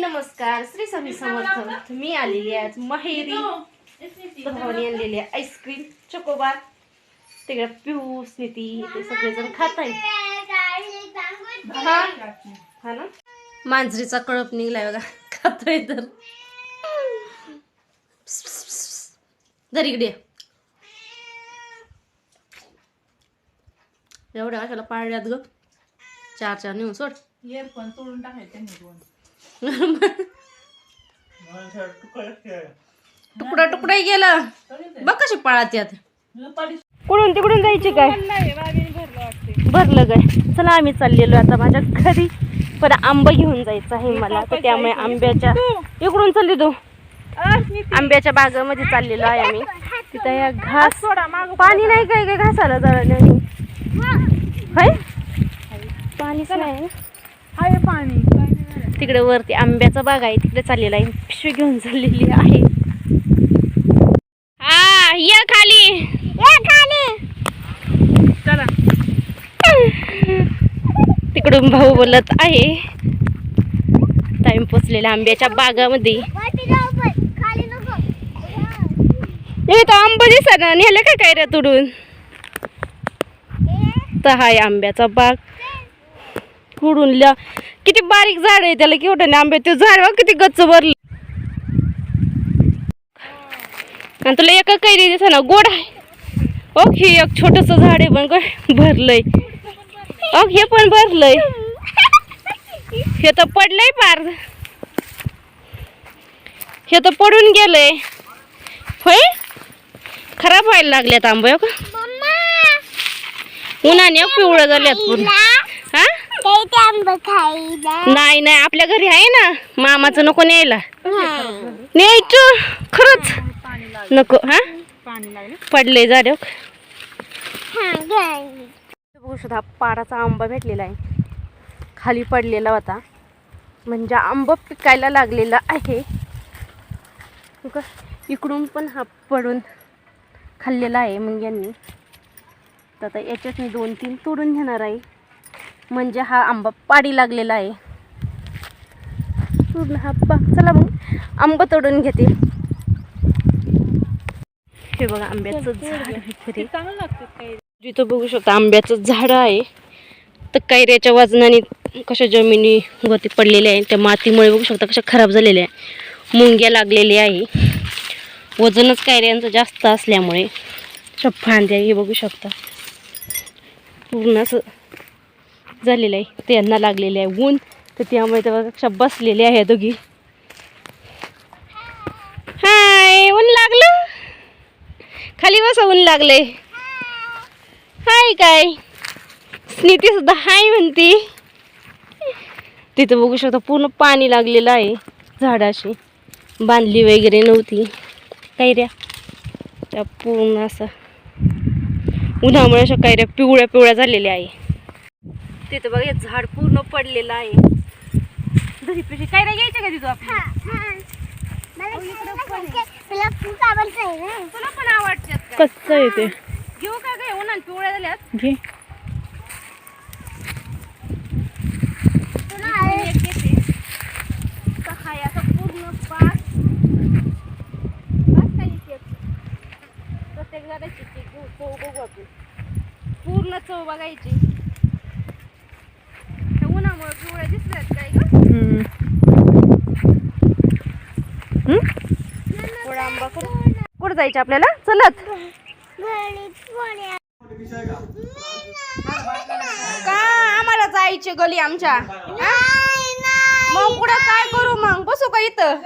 नमस्कार श्री स्वामी समर्थ मी आलेली आहे माहेरी. भावानी आणलेली आहे आईस्क्रीम चोकोबार तिकडे पिऊ स्निती ते सगळेजण खात आहेत हा? हा ना? मांजरीचा कळप निघलाय बघा. खातोय तर. धर इकडे एवढ्या कशाला पाळल्यात ग? चार चार नेऊन सोड. इयरफोन तोडून टाकायचे तुकडा तुकडा गेला. बघ कशी पळात यात. दुपारी कुठून तिकडून जायची काय? भरलं वाटते भरलं काय? चला आम्ही चाललेलो आता माझ्या घरी. पण आंबा घेऊन जायचं आहे मला. तर त्यामुळे आंब्याच्या इकडून चालली तू. आंब्याच्या बागामध्ये चाललेलो आहे आम्ही. तिथं या घास पाणी नाही काय काय घासाला जरा नाही. होय? पाणीच नाही आहे पाणी काय नाही झालं. तिकडे वरती आंब्याचा बाग आहे तिकडे चाललेला आहे. पिशवी घेऊन चाललेली आहे. हा या खाली. या खाली. चला. तिकडून भाऊ बोलत आहे. टाइम पोचलेला आंब्याच्या बागामध्ये. हे तर आंबा दिसा नेलं का काय रे तुडून? तर हाय आंब्याचा बाग. कुडून ल्या किती बारीक झाड आहे त्याला केवढं नाही आंबे ते झाड किती गच्च भरलं. आणि तुला एका कैरी दिसा ना गोड आहे. ओ हे एक छोटस झाड आहे पण काय भरलंय. अग हे पण भरलंय. हे तर पडलंय पार हे तर पडून गेलंय. होय? खराब व्हायला लागल्यात आंबे का उन्हाने पिवळं झाल्यात पूर्ण. नाही नाही आपल्या घरी आहे ना. मामाचं नको न्यायला. न्यायचं खरंच. नको हा? पाणी लागलं पडले झाड बघू शकता पाडाचा आंबा भेटलेला आहे. खाली पडलेला होता. म्हणजे आंबा पिकायला लागलेला आहे. का? इकडून पण हा पडून खाल्लेला आहे मग यांनी तर आता याच्यात मी दोन तीन तोडून घेणार आहे. म्हणजे हा आंबा पाडी लागलेला आहे. पूर्ण हा बा चला मग आंबा तोडून घेते. हे बघा आंब्याचं झाड जिथं बघू शकता आंब्याचं झाड आहे. तर कैऱ्याच्या वजनाने कशा जमिनीवरती पडलेल्या आहे त्या मातीमुळे बघू शकता कशा खराब झालेल्या आहे मुंग्या लागलेल्या आहे. वजनच कैऱ्यांचं जास्त असल्यामुळे अशा फांद्या हे बघू शकता. पूर्ण असं झालेलं आहे. त्यांना लागलेले आहे ऊन. तर त्यामुळे तर कक्षा बसलेले आहे दोघी. हाय ऊन लागलं? खाली बसा ऊन लागले हाय काय? स्निती सुद्धा हाय म्हणती. तिथं बघू शकता पूर्ण पाणी लागलेलं आहे झाडाशी. बांधली वगैरे नव्हती. कैऱ्या त्या पूर्ण असं. उन्हामुळे अशा कैऱ्या पिवळ्या पिवळ्या झालेल्या आहे. तिथं बघा हे झाड पूर्ण पडलेलं आहे. दही पिशी कैऱ्या घ्यायच्या का तिथं? आपल्या तुला पण आवडतात कसं येते घेऊ का काय उन्हात पिवळ्या झाल्यात? घे. आपण. पूर्ण चव बघायची त्या उन्हामुळे पिवळ्या दिसल्यात काय ग थोडा आंबा करू कुठं जायचं आपल्याला? चलत. का आम्हाला जायचे गली आमच्या? मग पुढे काय करू मग? बसू का इथं?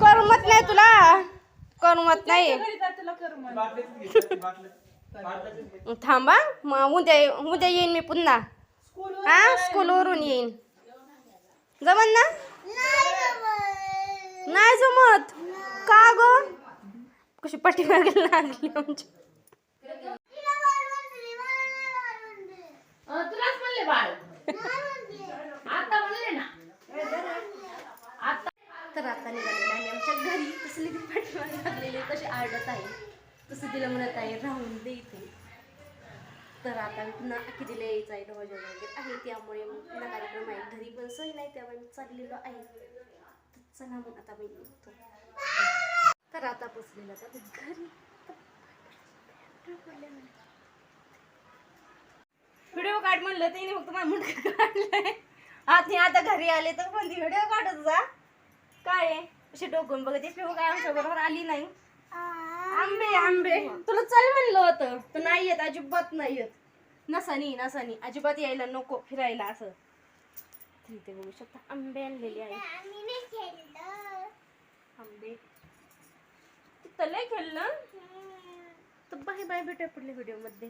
करमत नाही तुला. करमत नाही. थांबा मग उद्या उद्या येईन मी पुन्हा. हा? स्कूलवरून येईन. जमन ना? नाही जमत. का ग? कशी पाठीमागे लागली आमची. तुलाच म्हणले बाळ. आता म्हणले ना. तर आता निघालेलं आहे आमच्या घरी. तसली ती पाठीमागे लागलेली तशी आरडत आहे. तसं तिला म्हणत आहे राहून दे इथे. तर आता पुन्हा कितीला यायचं आहे डोहाच्या वगैरे आहे त्यामुळे मग पुन्हा कार्यक्रम आहे. घरी पण सोय नाही त्यामुळे मी चाललेलो आहे. तर चला मग आता मी निघतो. तर आता बसलेला आता घरी. व्हिडिओ काढ म्हणलं तिने फक्त माझं मुंडकं काढलंय. आधी आता घरी आले तर कोणती व्हिडिओ काढत जा. काय असे अशी डोकून बघते काय आमच्या बरोबर आली नाही. आंबे आंबे. तुला चल म्हणलं होतं. तर नाही येत अजिबात नाही येत. नसानी नसानी अजिबात यायला नको फिरायला असं. तर इथे बघू शकता. आंबे आणलेले आहे आंबे. तू लय खेळलं. तर बाय बाय भेटूया पुढल्या व्हिडिओमध्ये.